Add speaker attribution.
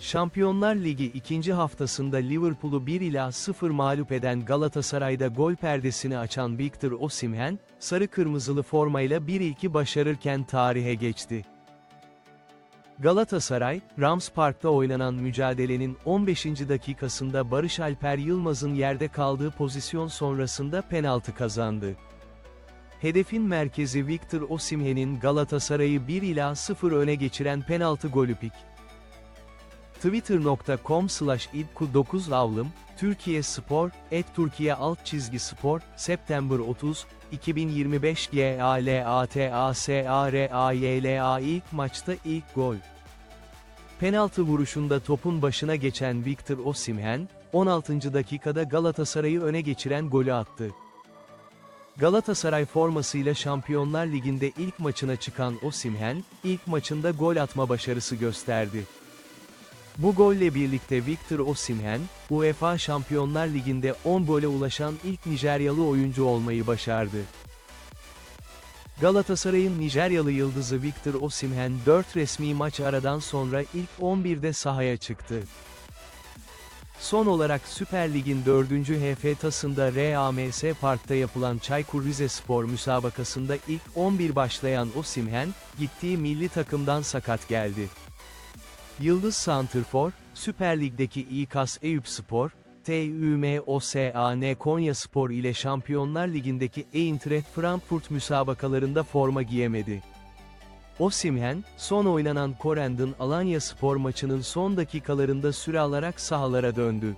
Speaker 1: Şampiyonlar Ligi ikinci haftasında Liverpool'u 1 ila 0 mağlup eden Galatasaray'da gol perdesini açan Victor Osimhen, sarı kırmızılı formayla 1-2 başarırken tarihe geçti. Galatasaray, Rams Park'ta oynanan mücadelenin 15. dakikasında Barış Alper Yılmaz'ın yerde kaldığı pozisyon sonrasında penaltı kazandı. Hedefin merkezi Victor Osimhen'in Galatasaray'ı 1 ila 0 öne geçiren penaltı golü pik. Twitter.com slash idku 9 avlım, Türkiye Spor, et Türkiye alt çizgi spor, September 30, 2025 GALATASARAYLA ilk maçta ilk gol. Penaltı vuruşunda topun başına geçen Victor Osimhen, 16. dakikada Galatasaray'ı öne geçiren golü attı. Galatasaray formasıyla Şampiyonlar Ligi'nde ilk maçına çıkan Osimhen, ilk maçında gol atma başarısı gösterdi. Bu golle birlikte Victor Osimhen, UEFA Şampiyonlar Ligi'nde 10 gole ulaşan ilk Nijeryalı oyuncu olmayı başardı. Galatasaray'ın Nijeryalı yıldızı Victor Osimhen 4 resmi maç aradan sonra ilk 11'de sahaya çıktı. Son olarak Süper Lig'in 4. HF tasında RAMS Park'ta yapılan Çaykur Rizespor müsabakasında ilk 11 başlayan Osimhen, gittiği milli takımdan sakat geldi. Yıldız Santrfor, Süper Lig'deki İKAS Eyüpspor, TÜMOSAN Konyaspor ile Şampiyonlar Ligi'ndeki Eintracht Frankfurt müsabakalarında forma giyemedi. Osimhen, son oynanan Korendon Alanya Spor maçının son dakikalarında süre alarak sahalara döndü.